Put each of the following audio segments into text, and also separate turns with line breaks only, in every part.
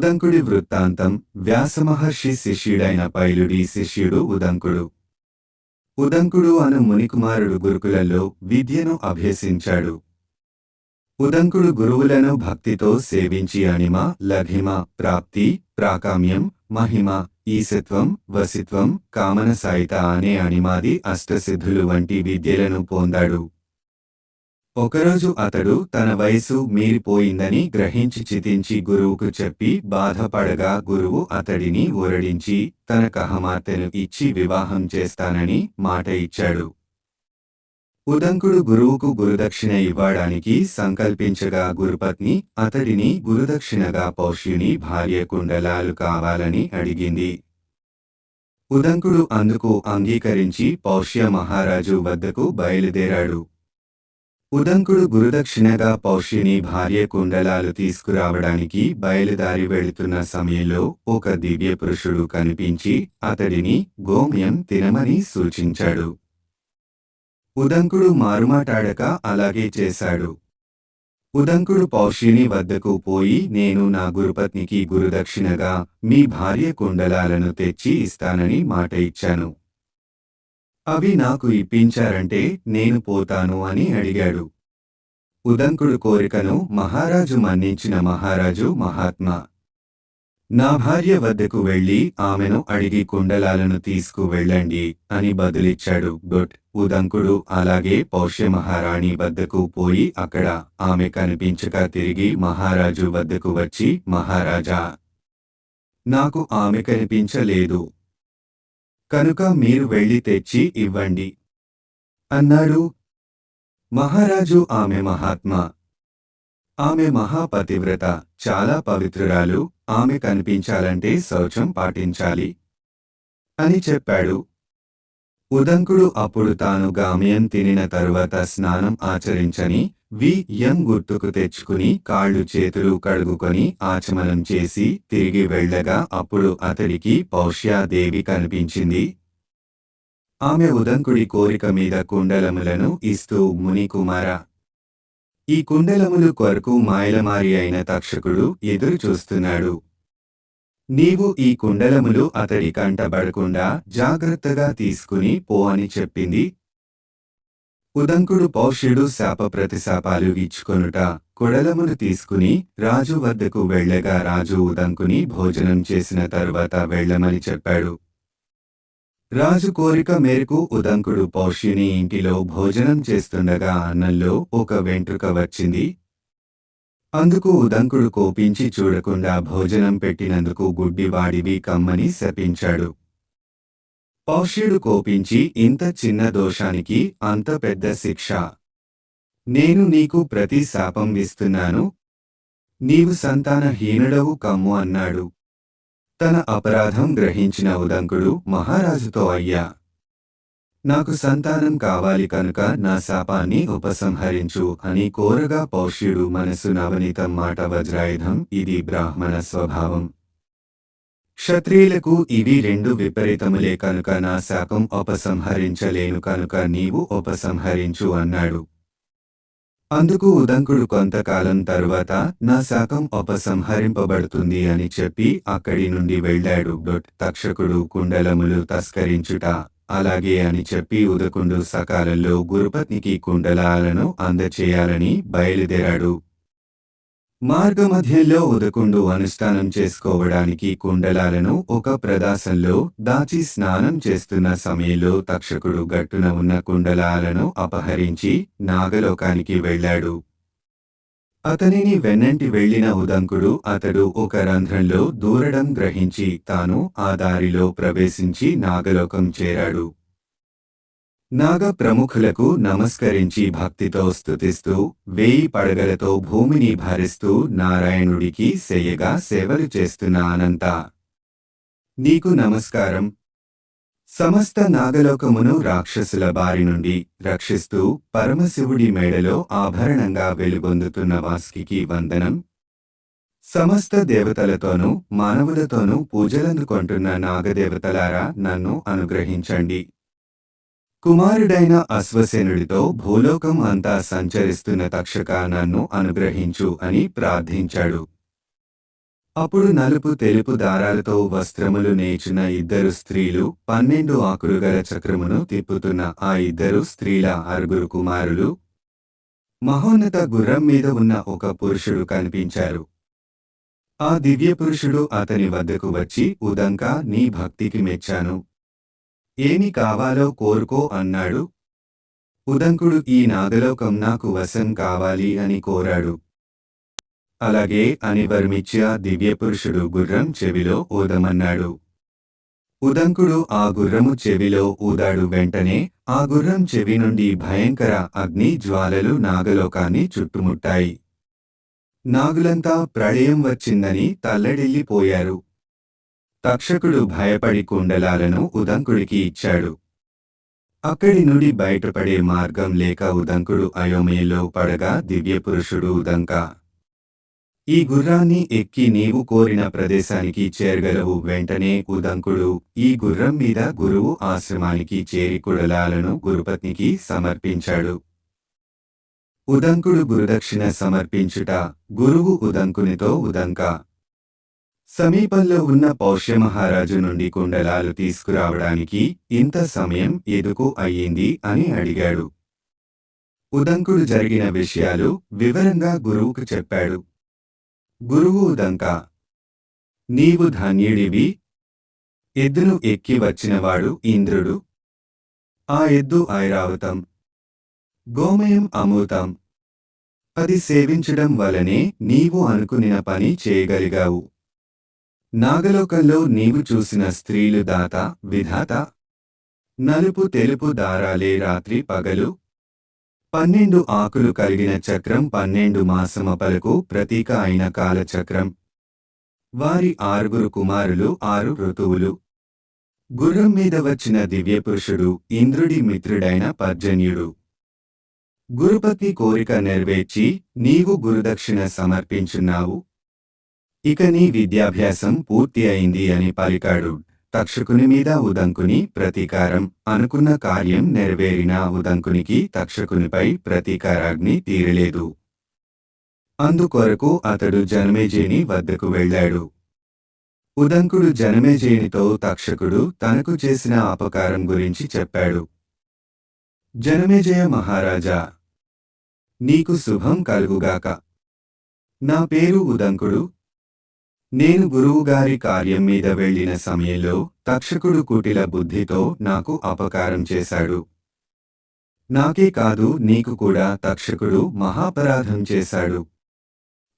ఉదంకుడి వృత్తాంతం వ్యాసమహర్షి శిష్యుడైన పైలుడి శిష్యుడు ఉదంకుడు. ఉదంకుడు అను మునికుమారుడు గురుకులలో విద్యను అభ్యసించాడు. ఉదంకుడు గురువులను భక్తితో సేవించి అణిమ లఘిమ ప్రాప్తి ప్రాకామ్యం మహిమ ఈశత్వం వసిత్వం కామన సాయిత అనే అణిమాది అష్టసిద్ధులు వంటి విద్యలను పొందాడు. ఒకరోజు అతడు తన వయసు మీరిపోయిందని గ్రహించి చితించి గురువుకు చెప్పి బాధపడగా గురువు అతడిని ఊరడించి తన కహమార్తెను ఇచ్చి వివాహం చేస్తానని మాట ఇచ్చాడు. ఉదంకుడు గురువుకు గురుదక్షిణ ఇవ్వడానికి సంకల్పించగా గురుపత్ని అతడిని గురుదక్షిణగా పౌష్యుని భార్య కుండలాలు కావాలని అడిగింది. ఉదంకుడు అందుకు అంగీకరించి పౌష్య మహారాజు వద్దకు బయలుదేరాడు. ఉదంకుడు గురుదక్షిణగా పౌష్యని భార్య కుండలాలు తీసుకురావడానికి బయలుదారి వెళుతున్న సమయంలో ఒక దివ్య పురుషుడు కనిపించి అతడిని గోమయం తినమని సూచించాడు. ఉదంకుడు మారుమాటాడక అలాగే చేశాడు. ఉదంకుడు పౌష్యుని వద్దకు పోయి నేను నా గురుపత్నికి గురుదక్షిణగా మీ భార్య కుండలాలను తెచ్చి ఇస్తానని మాట ఇచ్చాను. అవి నాకు ఇప్పించారంటే నేను పోతాను అని అడిగాడు. ఉదంకుడు కోరికను మహారాజు మన్నించిన మహారాజు మహాత్మా. నా భార్య వద్దకు వెళ్ళి ఆమెను అడిగి కుండలాలను తీసుకు వెళ్ళండి అని బదులిచ్చాడు గుడ్ ఉదంకుడు అలాగే పౌష్య మహారాణి వద్దకు పోయి అక్కడ ఆమె కనిపించక తిరిగి మహారాజు వద్దకు వచ్చి మహారాజా నాకు ఆమె కనిపించలేదు. కనుక మీరు వెళ్ళి తెచ్చి ఇవ్వండి. అన్నాడు. మహారాజు ఆమె మహాత్మా. ఆమె మహాపతివ్రత. చాలా పవిత్రురాలు. ఆమె కనిపించాలంటే శౌచం పాటించాలి. అని చెప్పాడు. ఉదంకుడు అప్పుడు తాను గామ్యం తినిన తరువాత స్నానం ఆచరించని వి గుర్తుకు తెచ్చుకుని కాళ్ళు చేతులు కడుగుకొని ఆచమనం చేసి తిరిగి వెళ్ళగా అప్పుడు అతడికి పౌష్యాదేవి కనిపించింది. ఆమె ఉదంకుడి కోరిక మీద కుండలములను ఇస్తూ మునికుమార ఈ కుండలములు కొరకు మాయలమారి అయిన తక్షకుడు ఎదురు చూస్తున్నాడు. నీవు ఈ కుండలములు అతడి కంటబడకుండా జాగ్రత్తగా తీసుకుని పో అని చెప్పింది. ఉదంకుడు పౌష్యుడు శాప ప్రతిశాపాలు ఇచ్చుకొనుట కొడలమును తీసుకుని రాజు వద్దకు వెళ్ళగా రాజు ఉదంకుని భోజనం చేసిన తరువాత వెళ్ళమని చెప్పాడు. రాజు కోరిక మేరకు ఉదంకుడు పౌష్యుని ఇంటిలో భోజనం చేస్తుండగా అన్నంలో ఒక వెంట్రుక వచ్చింది. అందుకు ఉదంకుడు కోపించి చూడకుండా భోజనం పెట్టినందుకు గుడ్డివాడివి కమ్మని శపించాడు. పౌష్యుడు కోపించి ఇంత చిన్న దోషానికి అంత పెద్ద శిక్ష. నేను నీకు ప్రతి శాపం ఇస్తున్నాను. నీవు సంతానహీనుడవు కమ్ము అన్నాడు. తన అపరాధం గ్రహించిన ఉదంకుడు మహారాజుతో అయ్యా. నాకు సంతానం కావాలి కనుక నా శాపాన్ని ఉపసంహరించు అని కోరగా పౌష్యుడు మనసు నవనీతం మాట వజ్రాయుధం. ఇది బ్రాహ్మణ స్వభావం. క్షత్రియులకు ఇవి రెండు విపరీతములే కనుక నా శాపం ఉపసంహరించలేను కనుక నీవు ఉపసంహరించు అన్నాడు. అందుకు ఉదంకుడు కొంతకాలం తరువాత నా శాకం ఉపసంహరింపబడుతుంది అని చెప్పి అక్కడి నుండి వెళ్ళాడు. డొట్ తక్షకుడు కుండలములు తస్కరించుట అలాగే అని చెప్పి ఉదకుండు సకాలంలో గురుపత్నికి కుండలాలను అందచేయాలని బయలుదేరాడు. మార్గమధ్యంలో ఉదకుండు అనుష్ఠానం చేసుకోవడానికి కుండలాలను ఒక ప్రదాసంలో దాచి స్నానం చేస్తున్న సమయంలో తక్షకుడు గట్టున ఉన్న కుండలాలను అపహరించి నాగలోకానికి వెళ్ళాడు. అతనిని వెన్నంటి వెళ్ళిన ఉదంకుడు అతడు ఒక రంధ్రంలో దూరడం గ్రహించి తాను ఆ దారిలో ప్రవేశించి నాగలోకం చేరాడు. నాగ ప్రముఖులకు నమస్కరించి భక్తితో స్తుతిస్తూ వేయి పడగలతో భూమిని భరిస్తూ నారాయణుడికి సేయగా సేవలు చేస్తున్న అనంత. నీకు నమస్కారం. సమస్త నాగలోకమును రాక్షసుల బారి నుండి రక్షిస్తూ పరమశివుడి మేడలో ఆభరణంగా వెలుగొందుతున్న వాసుకి వందనం. సమస్త దేవతలతోనూ మానవులతోనూ పూజలందుకొంటున్న నాగదేవతలారా నన్ను అనుగ్రహించండి. కుమారుడైన అశ్వసేనుడితో భూలోకం అంతా సంచరిస్తున్న తక్షక నన్ను అనుగ్రహించు అని ప్రార్థించాడు. అప్పుడు నలుపు తెలుపు దారాలతో వస్త్రములు నేచిన ఇద్దరు స్త్రీలు పన్నెండు ఆకురుగల చక్రమును తిప్పుతున్న ఆ ఇద్దరు స్త్రీల ఆరుగురు కుమారులు మహోన్నత గుర్రం మీద ఉన్న ఒక పురుషుడు కనిపించారు. ఆ దివ్య పురుషుడు అతని వద్దకు వచ్చి ఉదంకా నీ భక్తికి మెచ్చాను. ఏమి కావాలో కోరుకో అన్నాడు. ఉదంకుడు ఈ నాగలోకం నాకు వశం కావాలి అని కోరాడు. అలాగే అని వర్మిచ్చి దివ్యపురుషుడు గుర్రం చెవిలో ఊదమన్నాడు. ఉదంకుడు ఆ గుర్రము చెవిలో ఊదాడు వెంటనే ఆ గుర్రం చెవి నుండి భయంకర అగ్ని జ్వాలలు నాగలోకాన్ని చుట్టుముట్టాయి. నాగులంతా ప్రళయం వచ్చిందని తల్లడిల్లిపోయారు. తక్షకుడు భయపడి కుండలాలను ఉదంకుడికి ఇచ్చాడు. అక్కడి నుండి బయటపడే మార్గం లేక ఉదంకుడు అయోమయంలో పడగా దివ్యపురుషుడు ఉదంక ఈ గుర్రాన్ని ఎక్కి నీవు కోరిన ప్రదేశానికి చేరగలవు. వెంటనే ఉదంకుడు ఈ గుర్రం మీద గురువు ఆశ్రమానికి చేరి కుడలాలను గురుపత్నికి సమర్పించాడు. ఉదంకుడు గురుదక్షిణ సమర్పించుట గురువు ఉదంకునితో ఉదంక సమీపంలో ఉన్న పౌష్యమహారాజు నుండి కుండలాలు తీసుకురావడానికి ఇంత సమయం ఎదుకు అయ్యింది అని అడిగాడు. ఉదంకుడు జరిగిన విషయాలు వివరంగా గురువుకు చెప్పాడు. గురువు ఉదంక నీవు ధన్యుడివి. ఎద్దును ఎక్కి వచ్చినవాడు ఇంద్రుడు. ఆ ఎద్దు ఐరావతం గోమయం అమూతం. అది సేవించడం వలనే నీవు అనుకునిన పని చేయగలిగావు. నాగలోకంలో నీవు చూసిన స్త్రీలు దాత విధాత? నలుపు తెలుపు దారాలే రాత్రి పగలు? పన్నెండు ఆకులు కలిగిన చక్రం పన్నెండు మాసమపలకు ప్రతీక అయిన కాలచక్రం. వారి ఆరుగురు కుమారులు ఆరు ఋతువులు. గుర్రం మీద వచ్చిన దివ్యపురుషుడు ఇంద్రుడి మిత్రుడైన పర్జన్యుడు. గురుపతి కోరిక నెరవేర్చి నీవు గురుదక్షిణ సమర్పించున్నావు. ఇక నీ విద్యాభ్యాసం పూర్తి అయింది అని పలికాడు. తక్షకుని మీద ఉదంకుని ప్రతీకారం అనుకున్న కార్యం నెరవేరిన ఉదంకునికి తక్షకునిపై ప్రతీకారాగ్ని తీరలేదు. అందుకొరకు అతడు జనమేజేని వద్దకు వెళ్ళాడు. ఉదంకుడు జనమేజేనితో తక్షకుడు తనకు చేసిన అపకారం గురించి చెప్పాడు. జనమేజయ మహారాజా! నీకు శుభం కలుగుగాక. నా పేరు ఉదంకుడు నేను గురువుగారి కార్యం మీద వెళ్ళిన సమయంలో తక్షకుడు కుటిల బుద్ధితో నాకు అపకారం చేశాడు. నాకే కాదు నీకు కూడా తక్షకుడు మహాపరాధం చేశాడు.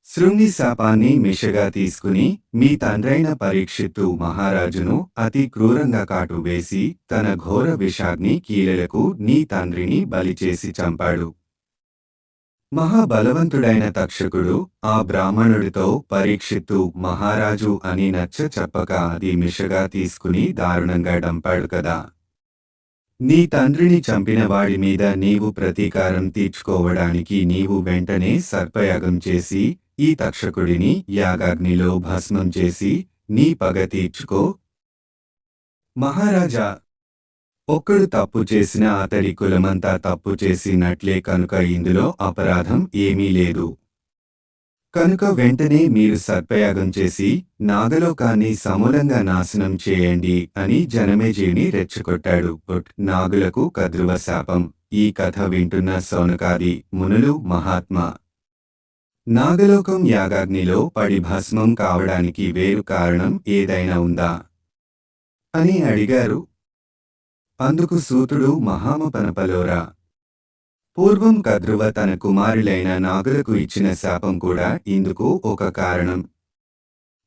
శృంగి శాపాన్ని మిషగా తీసుకుని మీ తండ్రైన పరీక్షిత్తు మహారాజును అతి క్రూరంగా కాటు వేసి తన ఘోర విషాగ్ని కీలలకు నీ తండ్రిని బలిచేసి చంపాడు. మహాబలవంతుడైన తక్షకుడు ఆ బ్రాహ్మణుడితో పరీక్షిత్తు మహారాజు అని నచ్చ చెప్పక అది మిషగా తీసుకుని దారుణంగా డంపాడు కదా. నీ తండ్రిని చంపిన వాడి మీద నీవు ప్రతీకారం తీర్చుకోవడానికి నీవు వెంటనే సర్పయాగం చేసి ఈ తక్షకుడిని యాగాగ్నిలో భస్మం చేసి నీ పగ తీర్చుకో. మహారాజా ఒక్కడు తప్పు చేసిన అతడి కులమంతా తప్పు చేసినట్లే కనుక ఇందులో అపరాధం ఏమీ లేదు. కనుక వెంటనే మీరు సర్పయాగం చేసి నాగలోకాన్ని సమూలంగా నాశనం చేయండి అని జనమేజీని రెచ్చగొట్టాడు. నాగులకు కద్రువ శాపం. ఈ కథ వింటున్న సౌనకాది మునులు మహాత్మా. నాగలోకం యాగాగ్నిలో పడి భస్మం కావడానికి వేరు కారణం ఏదైనా ఉందా? అని అడిగారు అందుకు సూతుడు మహామపనపలోరా పూర్వం కద్రువ తన కుమారులైన నాగులకు ఇచ్చిన శాపం కూడా ఇందుకు ఒక కారణం.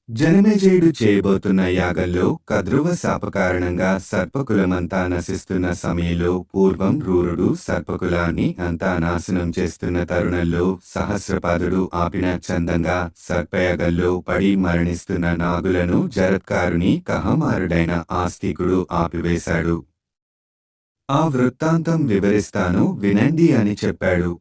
జనమేజయుడు చేయబోతున్న యాగంలో కద్రువ శాప కారణంగా సర్పకులమంతా నశిస్తున్న సమయంలో పూర్వం రూరుడు సర్పకులాన్ని అంతా నాశనం చేస్తున్న తరుణంలో సహస్రపాదుడు ఆపిన చందంగా సర్పయాగంలో పడి మరణిస్తున్న నాగులను జరత్కారుని కహమారుడైన ఆస్తికుడు ఆపివేశాడు. ఆ వృత్తాంతం వివరిస్తాను వినండి అని చెప్పాడు.